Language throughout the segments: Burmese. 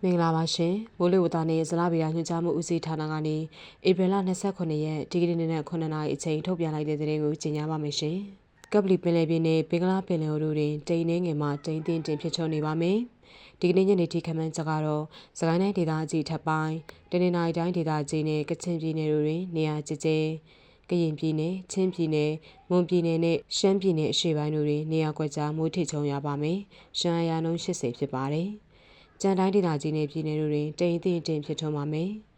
္ဂလာပါရှင်မိုးလေဝသနဲ့ဇလားဗီယာညွှန်ကြားမှုဦးစီးဌာနကနေဧပြီလ29ရက်ဒီကနေ့နေ့နဲ့9နာရီအချိန်ထုတ်ပြန်လိုက်တဲ့သတင်းကိုကြေညာပါမယ်ရှင်ကပလီပင်လယ်ပြင်နဲ့ဘင်္ဂလားပင်လယ်အော်တို့တွင်တိမ်နှင်းငယ်မှတိမ်သိမ့်တင်ဖြစ်ချုံနေပါမယ်ဒီကနေ့ညနေထိခန့်မှန်းချက်ကတော့စကိုင်းတိုင်းဒေသကြီးထပ်ပိုင်းတနင်္လာရီတိုင်းဒေသကြီးနဲ့ကချင်ပြည်နယ်တို့တွင်နေရာကျကျကရင်ပြည်နယ်၊ချင်းပြည်နယ်၊မွန်ပြည်နယ်နဲ့ရှမ်းပြည်နယ်အရှေ့ပိုင်းတို့တွင်နေရာကွက်ကြားမိုးထစ်ချုံရပါမယ်။ရှမ်းအရာနှုန်း80ဖြစ်ပါတယ်။ ကြံတိုင်းဒေသကြီးနဲ့ပြည်နယ်တို့တွင်တိမ်အထင်တင်ဖြစ်ထွန်းပါမယ်။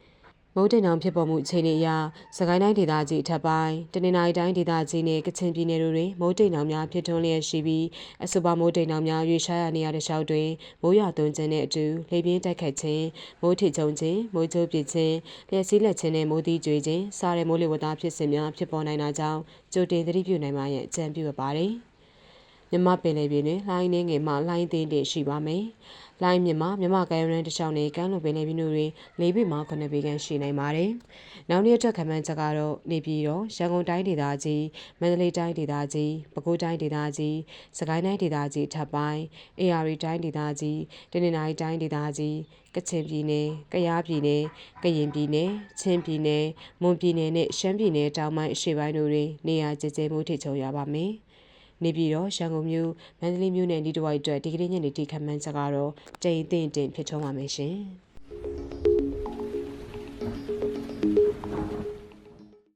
မုတ်တိမ်တောင်ဖြစ်ပေါ်မှုအခြေအနေအရစကိုင်းတိုင်းဒေသကြီးအထက်ပိုင်းတနင်္သာရီတိုင်းဒေသကြီးနဲ့ကချင်ပြည်နယ်တို့တွင်မုတ်တိမ်တောင်များဖြစ်ထွန်းလျက်ရှိပြီးအဆိုပါမုတ်တိမ်တောင်များရွေ့ရှားရာနေရာတစ်လျှောက်တွင်မိုးရွာသွန်းခြင်းနဲ့အတူလေပြင်းတိုက်ခတ်ခြင်းမိုးထစ်ချုံခြင်းမိုးကြိုးပစ်ခြင်းလျှက်စီးလက်ခြင်းနဲ့မိုးသီးကြွေခြင်းစားတဲ့မိုးလေဝသဖြစ်စဉ်များဖြစ်ပေါ်နိုင်တာကြောင့်ကြိုတင်သတိပြုနိုင်မှရန်အကြံပြုအပ်ပါတယ်။ မြမပင်လေပြည်တွင်လှိုင်းနှင်းငယ်မှလှိုင်းသိန်းတင်ရှိပါမယ်။လှိုင်းမြမမြမကမ်းရန်တစ်လျှောက်နဲ့ကမ်းလွန်ပင်လေပြည်တို့တွင်၄ပေမှ9ပေခန့်ရှိနိုင်ပါတယ်။နောက်နေ့အတွက်ခန့်မှန်းချက်ကတော့နေပြည်တော်ရန်ကုန်တိုင်းဒေသကြီးမန္တလေးတိုင်းဒေသကြီးပဲခူးတိုင်းဒေသကြီးစကိုင်းတိုင်းဒေသကြီးထပ်ပိုင်းအေရရီတိုင်းဒေသကြီးတနင်္သာရီတိုင်းဒေသကြီးကချင်ပြည်နယ်၊ကယားပြည်နယ်၊ကရင်ပြည်နယ်၊ချင်းပြည်နယ်၊မွန်ပြည်နယ်နဲ့ရှမ်းပြည်နယ်တောင်ပိုင်းအရှေ့ပိုင်းတို့တွင်နေရာကျကျမိုးထစ်ချုံရပါမယ်။ နေပြည်တော်ရန်ကုန်မြို့မန္တလေးမြို့နယ်ဒီတဝိုက်အတွက်ဒီကနေ့ညနေထိခန့်မှန်းချက်ကတော့တိမ်အထင်တင်ဖြစ်ထွန်းပါမယ်ရှင်။